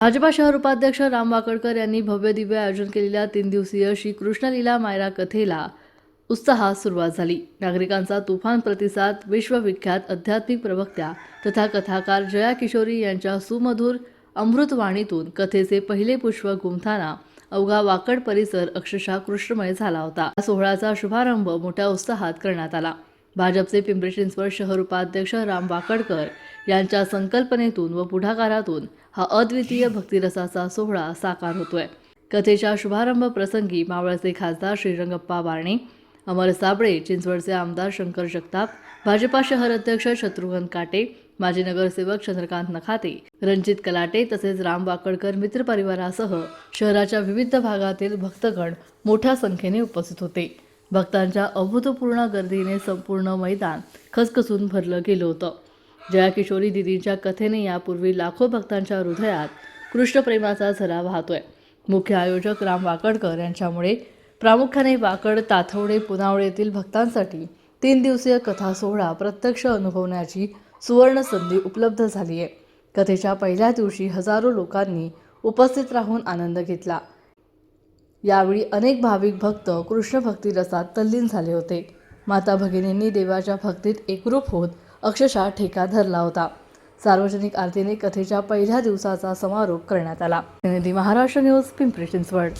भाजपा शहर उपाध्यक्ष राम वाकडकर यांनी भव्य दिव्य आयोजन केलेल्या तीन दिवसीय श्री कृष्णलीला मायरा कथेला उत्साहात सुरुवात झाली. नागरिकांचा तुफान प्रतिसाद विश्वविख्यात आध्यात्मिक प्रवक्त्या तथा कथाकार जया किशोरी यांच्या सुमधुर अमृतवाणीतून कथेचे पहिले पुष्प गुंफताना अवघा वाकड परिसर अक्षरशः कृष्णमय झाला होता. या सोहळ्याचा शुभारंभ मोठ्या उत्साहात करण्यात आला. भाजपचे पिंपरी चिंचवड शहर उपाध्यक्ष राम वाकडकर यांच्या संकल्पनेतून व पुढाकारातून हा अद्वितीय भक्तिरसाचा सोहळा साकार होतोय. कथेच्या शुभारंभ प्रसंगी मावळचे खासदार श्रीरंगप्पा बारणे अमर साबळे चिंचवडचे आमदार शंकर जगताप भाजपा शहर अध्यक्ष शत्रुघ्न काटे माजी नगरसेवक चंद्रकांत नखाते रणजित कलाटे तसेच राम वाकडकर मित्रपरिवारासह शहराच्या विविध भागातील भक्तगण मोठ्या संख्येने उपस्थित होते. भक्तांच्या अभूतपूर्ण गर्दीने संपूर्ण मैदान खसखसून भरलं गेलं होतं. जयाकिशोरी दिदींच्या कथेने यापूर्वी लाखो भक्तांच्या हृदयात कृष्णप्रेमाचा झरा वाहतोय. मुख्य आयोजक राम वाकडकर यांच्यामुळे प्रामुख्याने वाकड ताथवडे पुनावळे येथील भक्तांसाठी तीन दिवसीय कथा सोहळा प्रत्यक्ष अनुभवण्याची सुवर्ण संधी उपलब्ध झाली आहे. कथेच्या पहिल्या दिवशी हजारो लोकांनी उपस्थित राहून आनंद घेतला. यावेळी अनेक भाविक भक्त कृष्ण भक्ती रसात तल्लीन झाले होते. माता भगिनींनी देवाच्या भक्तीत एकरूप होत अक्षरशः ठेका धरला होता. सार्वजनिक आरतीने कथेच्या पहिल्या दिवसाचा समारोप करण्यात आला. महाराष्ट्र न्यूज पिंपरी चिंचवड.